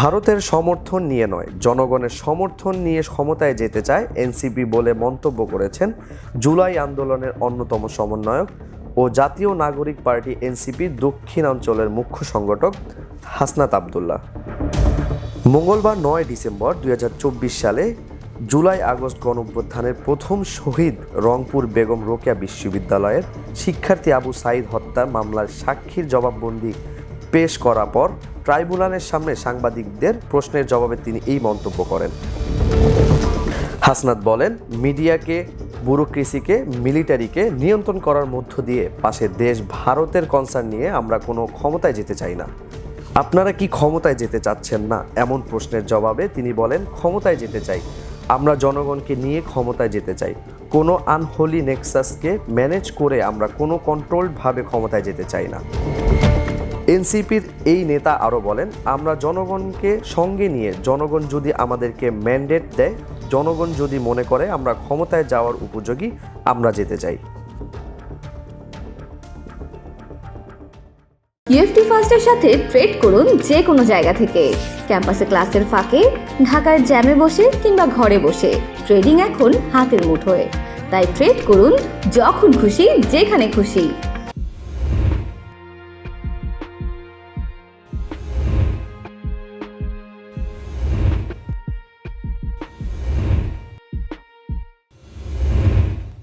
ভারতের সমর্থন নিয়ে নয়, জনগণের সমর্থন নিয়ে ক্ষমতায় যেতে চায় এনসিপি বলে মন্তব্য করেছেন জুলাই আন্দোলনের অন্যতম সমন্বয়ক ও জাতীয় নাগরিক পার্টি এনসিপি দক্ষিণাঞ্চলের মুখ্য সংগঠক হাসনাত আবদুল্লাহ। মঙ্গলবার নয় ডিসেম্বর দুই হাজার চব্বিশ সালে জুলাই আগস্ট গণঅভ্যুত্থানের প্রথম শহীদ রংপুর বেগম রোকেয়া বিশ্ববিদ্যালয়ের শিক্ষার্থী আবু সাইদ হত্যা মামলার সাক্ষীর জবাববন্দি পেশ করার পর ট্রাইব্যুনালের সামনে সাংবাদিকদের প্রশ্নের জবাবে তিনি এই মন্তব্য করেন। হাসনাত বলেন, মিডিয়াকে, ব্যুরোক্রেসিকে, মিলিটারিকে নিয়ন্ত্রণ করার মধ্য দিয়ে পাশে দেশ ভারতের কনসার্ন নিয়ে আমরা কোনো ক্ষমতায় যেতে চাই না। আপনারা কি ক্ষমতায় যেতে চাচ্ছেন না? এমন প্রশ্নের জবাবে তিনি বলেন, ক্ষমতায় যেতে চাই। আমরা জনগণকে নিয়ে ক্ষমতায় যেতে চাই। কোনো আনহোলি নেক্সাসকে ম্যানেজ করে আমরা কোনো কন্ট্রোলডভাবে ক্ষমতায় যেতে চাই না। এনসিপির এই নেতা আরও বলেন, আমরা জনগণকে সঙ্গে নিয়ে, জনগণ যদি আমাদেরকে ম্যান্ডেট দেয়, জনগণ যদি মনে করে আমরা ক্ষমতায় যাওয়ার উপযোগী, আমরা যেতে চাই। ইউএফটি ফার্স্টের সাথে ট্রেড করুন যে কোনো জায়গা থেকে। ক্যাম্পাসে ক্লাসের ফাঁকে, ঢাকার জ্যামে বসে কিংবা ঘরে বসে। ট্রেডিং এখন হাতের মুঠোয়। তাই ট্রেড করুন যখন খুশি, যেখানে খুশি।